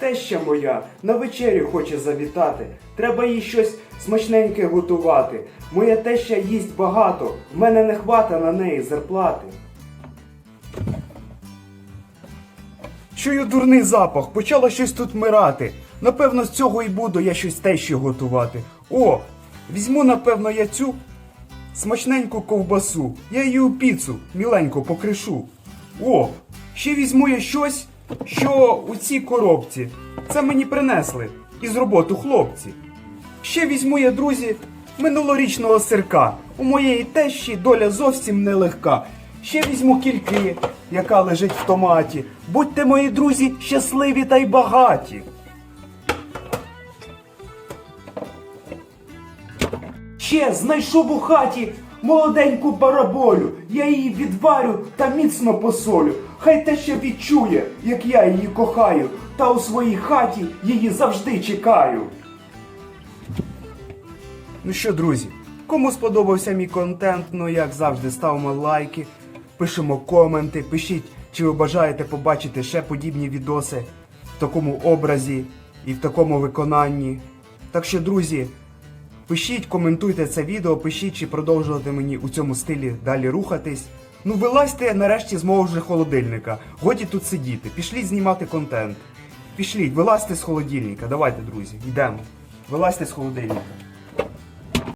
Теща моя на вечерю хоче завітати. Треба їй щось смачненьке готувати. Моя теща їсть багато, в мене не хвата на неї зарплати. Чую дурний запах, почало щось тут мирати. Напевно, з цього і буду я щось тещі готувати. О, візьму, напевно, я цю смачненьку ковбасу. Я її у піцу міленько покришу. О, ще візьму я щось, що у цій коробці. Це мені принесли із роботу хлопці. Ще візьму я, друзі, минулорічного сирка. У моєї тещі доля зовсім нелегка. Ще візьму кільки, яка лежить в томаті. Будьте, мої друзі, щасливі та й багаті. Ще знайшов у хаті молоденьку бараболю. Я її відварю та міцно посолю. Хай те ще відчує, як я її кохаю, та у своїй хаті її завжди чекаю. Ну що, друзі, кому сподобався мій контент, ну як завжди, ставимо лайки, пишемо коменти, пишіть, чи ви бажаєте побачити ще подібні відоси в такому образі і в такому виконанні. Так що, друзі, пишіть, коментуйте це відео, пишіть, чи продовжувати мені у цьому стилі далі рухатись. Ну, вилазьте нарешті з мого вже холодильника. Годі тут сидіти, пішліть знімати контент. Пішліть, вилазьте з холодильника. Давайте, друзі, йдемо. Вилазьте з холодильника.